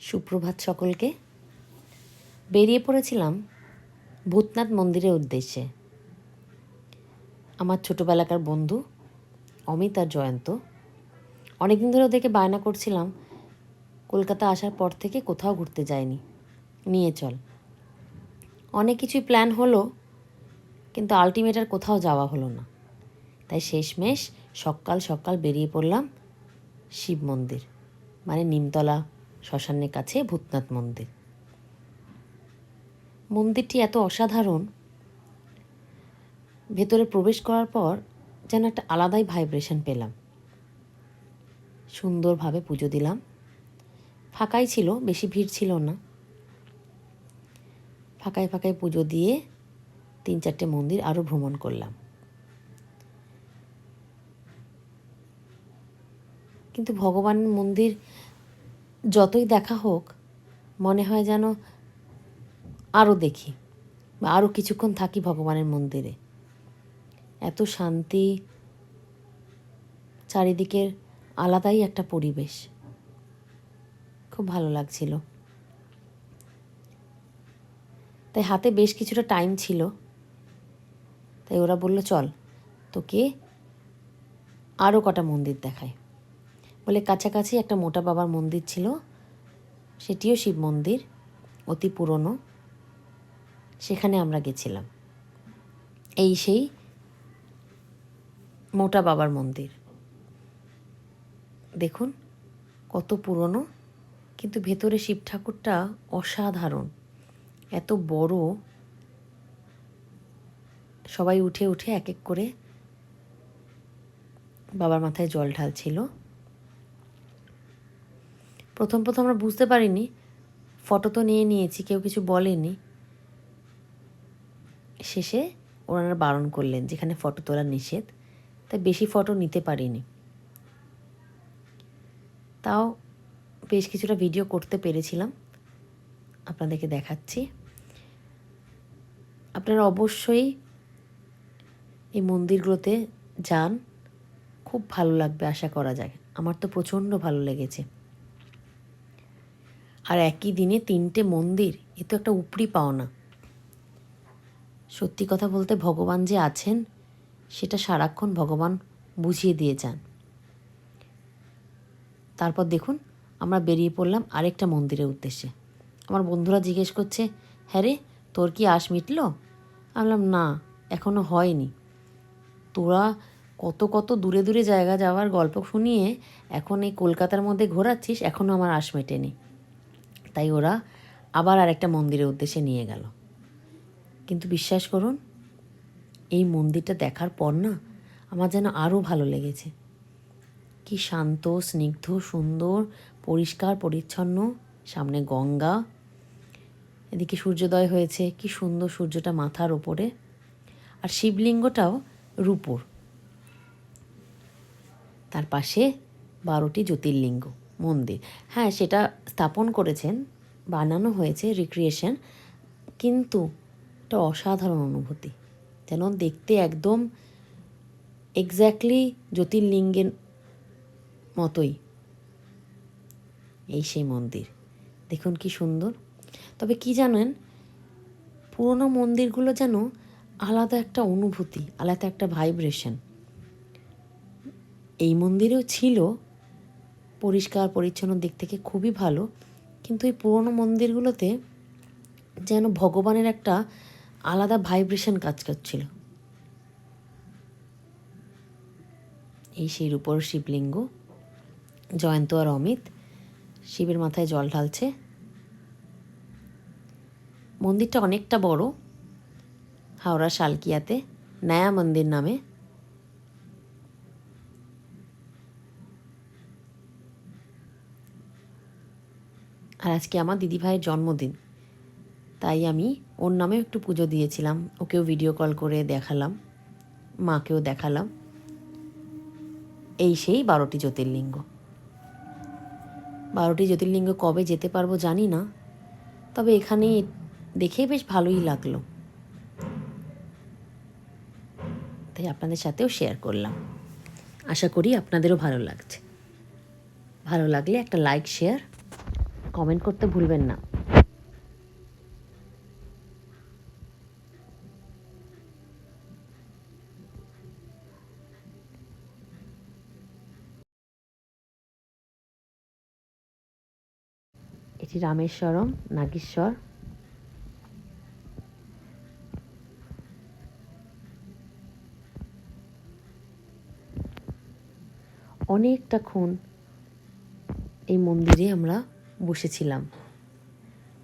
সুপ্রভাত সকলকে। বেরিয়ে পড়েছিলাম ভূতনাথ মন্দিরের উদ্দেশ্যে। আমার ছোটোবেলাকার বন্ধু অমিত আর জয়ন্ত। অনেকদিন ধরে ওদেরকে বায়না করছিলাম, কলকাতা আসার পর থেকে কোথাও ঘুরতে যায়নি নিয়ে চল। অনেক কিছুই প্ল্যান হলো, কিন্তু আলটিমেট আর কোথাও যাওয়া হলো না। তাই শেষমেশ সকাল সকাল বেরিয়ে পড়লাম শিব মন্দির মানে নিমতলা শ্মশানের কাছে ভূতনাথ মন্দির। মন্দিরটি এত অসাধারণ। ভেতরে প্রবেশ করার পর যেন একটা আলাদাই ভাইব্রেশন পেলাম। সুন্দরভাবে পুজো দিলাম। ফাঁকাই ছিল, বেশি ভিড় ছিল না। ফাঁকায় ফাঁকায় পুজো দিয়ে তিন চারটে মন্দির আরও ভ্রমণ করলাম। কিন্তু ভগবানের মন্দির যতই দেখা হোক, মনে হয় যেন আরও দেখি বা আরও কিছুক্ষণ থাকি ভগবানের মন্দিরে। এত শান্তি, চারিদিকের আলাদাই একটা পরিবেশ। খুব ভালো লাগছিল। তাই হাতে বেশ কিছুটা টাইম ছিল। তাই ওরা বলল, চল, তোকে আরও কটা মন্দির দেখায় বলে কাছাকাছি একটা মোটা বাবার মন্দির ছিল। সেটিও শিব মন্দির, অতি পুরনো। সেখানে আমরা গেছিলাম। এই সেই মোটা বাবার মন্দির। দেখুন, কত পুরনো, কিন্তু ভেতরে শিব ঠাকুরটা অসাধারণ। এত বড়। সবাই উঠে উঠে এক এক করে বাবার মাথায় জল ঢালছিল। প্রথম প্রথম আমরা বুঝতে পারিনি। ফটো তো নিয়ে নিয়েছি, কেউ কিছু বলেনি। শেষে ওনারা বারণ করলেন, যেখানে ফটো তোলা নিষেধ, তাই বেশি ফটো নিতে পারিনি। তাও বেশ কিছুটা ভিডিও করতে পেরেছিলাম। আপনাদেরকে দেখাচ্ছি। আপনারা অবশ্যই এই মন্দিরগুলোতে যান। খুব ভালো লাগবে, আশা করা যায়। আমার তো প্রচণ্ড ভালো লেগেছে। আর একই দিনে তিনটে মন্দির, এ তো একটা উপরি পাওনা। সত্যি কথা বলতে ভগবান যে আছেন, সেটা সারাক্ষণ ভগবান বুঝিয়ে দিয়ে যান। তারপর দেখুন, আমরা বেরিয়ে পড়লাম আরেকটা মন্দিরের উদ্দেশ্যে। আমার বন্ধুরা জিজ্ঞেস করছে হ্যাঁ রে, তোর কি আশ মিটলো? আমি বললাম, না এখনও হয়নি। তোরা কত কত দূরে দূরে জায়গা যাওয়ার গল্প শুনিয়ে এখন এই কলকাতার মধ্যে ঘোরাচ্ছিস এখনও আমার আশ মেটেনি। তাই ওরা আবার আরেকটা মন্দিরের উদ্দেশ্যে নিয়ে গেল। কিন্তু বিশ্বাস করুন, এই মন্দিরটা দেখার পর না আমার যেন আরও ভালো লেগেছে। কি শান্ত, স্নিগ্ধ, সুন্দর, পরিষ্কার, পরিচ্ছন্ন, সামনে গঙ্গা, এদিকে সূর্যোদয় হয়েছে, কি সুন্দর সূর্যটা মাথার ওপরে। আর শিবলিঙ্গটাও রূপোর। তার পাশে বারোটি জ্যোতির্লিঙ্গ। মন্দির। হ্যাঁ সেটা স্থাপন করেছেন, বানানো হয়েছে রিক্রিয়েশন কিন্তু একটা অসাধারণ অনুভূতি। যেন দেখতে একদম এক্স্যাক্টলি জ্যোতির্লিঙ্গের মতোই এই সেই মন্দির। দেখুন কি সুন্দর। তবে কি জানেন, পুরনো মন্দিরগুলো যেন আলাদা একটা অনুভূতি, আলাদা একটা ভাইব্রেশন এই মন্দিরেও ছিল পরিষ্কার, পরিচ্ছন্ন দিক থেকে খুবই ভালো। কিন্তু এই পুরনো মন্দিরগুলোতে যেন ভগবানের একটা আলাদা ভাইব্রেশন কাজ করছিল। এই সেই রূপর শিবলিঙ্গ, জয়ন্ত আর অমিত, শিবের মাথায় জল ঢালছে। মন্দিরটা অনেকটা বড়, হাওড়া শালকিয়াতে, নয়া মন্দির নামে। আর আজকে আমার দিদিভাইয়ের জন্মদিন। তাই আমি ওর নামেও একটু পুজো দিয়েছিলাম। ওকেও ভিডিও কল করে দেখালাম। মাকেও দেখালাম। এই সেই বারোটি জ্যোতির্লিঙ্গ। বারোটি জ্যোতির্লিঙ্গ কবে যেতে পারব জানি না। তবে এখানে দেখে বেশ ভালোই লাগল। তাই আপনাদের সাথেও শেয়ার করলাম। আশা করি আপনাদেরও ভালো লাগছে। ভালো লাগলে একটা লাইক শেয়ার কমেন্ট করতে ভুলবেন না। এটি রামেশ্বরম নাগেশ্বর। অনেকটাক্ষণ এই মন্দিরে আমরা বসেছিলাম।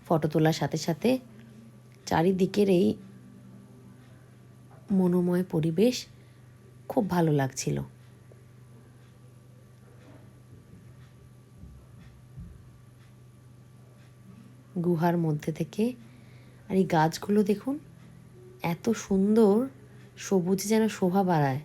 ফটো তোলার সাথে সাথে চারিদিকের এই মনোময় পরিবেশ খুব ভালো লাগছিল। গুহার মধ্যে থেকে আর এই গাছগুলো দেখুন, এত সুন্দর, সবুজে যেন শোভা বাড়ায়।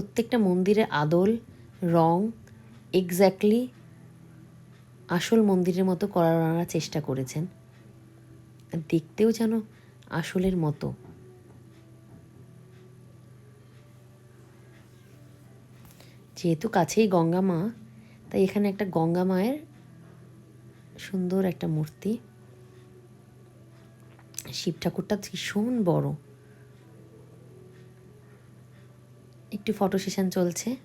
প্রত্যেকটা মন্দিরের আদল, রং এক্স্যাক্টলি আসল মন্দিরের মতো করার চেষ্টা করেছেন। দেখতেও যেন আসলের মতো। যেহেতু কাছেই গঙ্গা মা, তাই এখানে একটা গঙ্গা মায়ের সুন্দর একটা মূর্তি। শিব ঠাকুরটা ভীষণ বড়। একটু ফটো সেশন চলছে।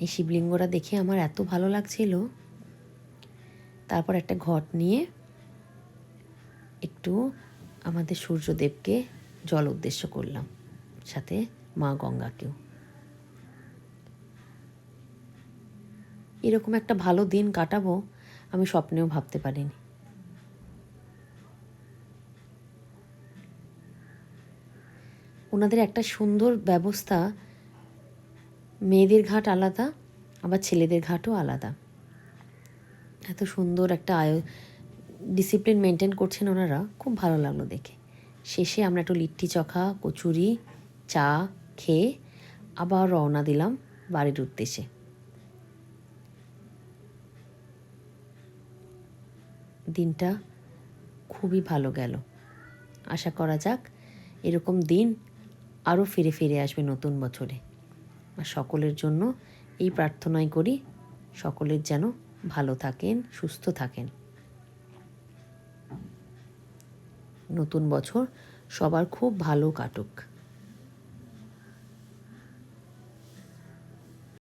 এই শিবলিঙ্গটা দেখে আমার এত ভালো লাগছিল। তারপর একটা ঘট নিয়ে একটু আমাদের সূর্যদেবকে জল উদ্দেশ্য করলাম, সাথে মা গঙ্গাকেও। এরকম একটা ভালো দিন কাটাবো, আমি স্বপ্নেও ভাবতে পারিনি। ওনাদের একটা সুন্দর ব্যবস্থা, মেয়েদের ঘাট আলাদা, আবার ছেলেদের ঘাটও আলাদা। এত সুন্দর একটা আয় ডিসিপ্লিন মেনটেন করছেন ওনারা, খুব ভালো লাগল দেখে। শেষে আমরা একটু লিট্টি চখা, কচুরি, চা খেয়ে আবার রওনা দিলাম বাড়ির উদ্দেশ্যে। দিনটা খুবই ভালো গেল। আশা করা যাক এরকম দিন আরও ফিরে ফিরে আসবে নতুন বছরে। আর সকলের জন্য এই প্রার্থনাই করি, সকলের যেন ভালো থাকেন, সুস্থ থাকেন। নতুন বছর সবার খুব ভালো কাটুক।